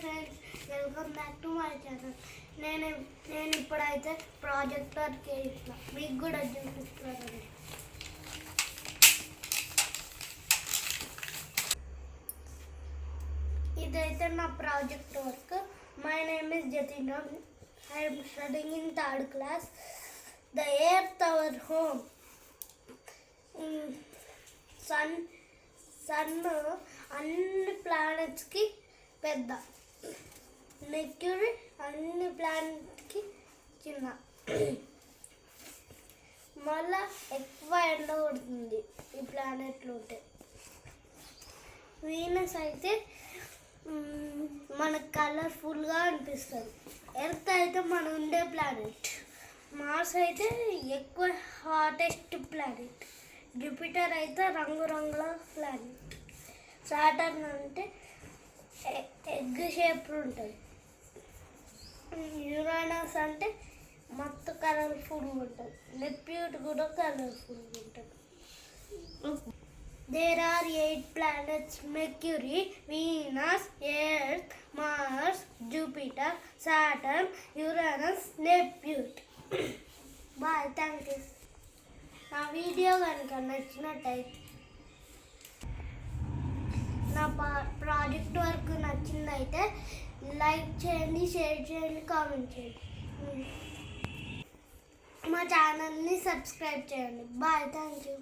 Friends welcome back to my channel నేను నేను ఇప్పుడైతే ప్రాజెక్ట్ వర్క్ చేసిన మీకు కూడా చూపిస్తున్నాను. ఇదైతే నా project work my name is Jatin I'm studying in third class the earth our home sun sun అన్ని ప్లానెట్స్కి పెద్ద. మెక్యూరీ అన్ని ప్లానెట్కి చిన్న మళ్ళా ఎక్కువ ఎండ కొడుతుంది ఈ ప్లానెట్లు ఉంటే. వీనస్ అయితే మనకు కలర్ఫుల్గా అనిపిస్తుంది. ఎర్త్ అయితే మనం ఉండే ప్లానెట్. మార్స్ అయితే ఎక్కువ హాటెస్ట్ ప్లానెట్. జూపిటర్ అయితే రంగురంగుల ప్లానెట్. సాటర్న్ అంటే ఎగ్ షేప్ ఉంటుంది. అంటే మత్తు కలర్ఫుల్ ఉంటుంది. నెప్యూట్ కూడా కలర్ఫుల్ ఉంటుంది. There are eight planets Mercury Venus Earth Mars Jupiter Saturn Uranus Neptune bye thank you నా వీడియో కనుక నచ్చినట్టయితే నా ప్రాజెక్ట్ వర్క్ నచ్చిందైతే లైక్ చేయండి షేర్ చేయండి కామెంట్ చేయండి. మా ఛానల్ని సబ్స్క్రైబ్ చేయండి. Bye thank you